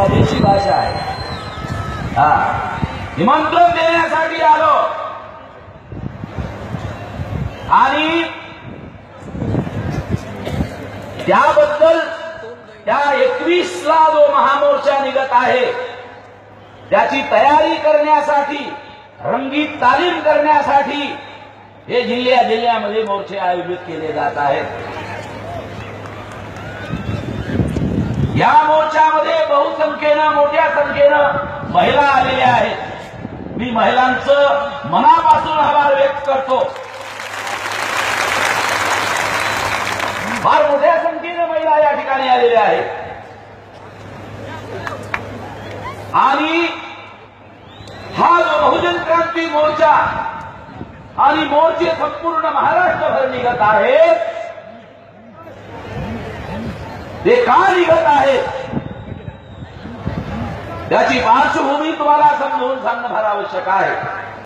स्वदेशी भाषा आहे. हा. निमंत्रण देण्यासाठी आलो. आणि त्याबद्दल त्या एकवीस ला जो महामोर्चा निघत आहे त्याची तयारी करण्यासाठी रंगीत तालीम करण्यासाठी हे जिल्ह्या जिल्ह्यामध्ये मोर्चे आयोजित केले जात आहेत. या मोर्चामध्ये बहुसंख्येनं मोठ्या संख्येनं महिला आलेल्या आहेत. मी महिलांचं मनापासून आभार व्यक्त करतो. फार मोठ्या संख्येनं महिला या ठिकाणी आलेल्या आहेत. आणि हा जो बहुजन क्रांती मोर्चा आणि मोर्चे संपूर्ण महाराष्ट्रभर निघत आहेत ते का निघत आहेत त्याची पार्श्वभूमी तुम्हाला समजून सांगणं फार आवश्यक आहे.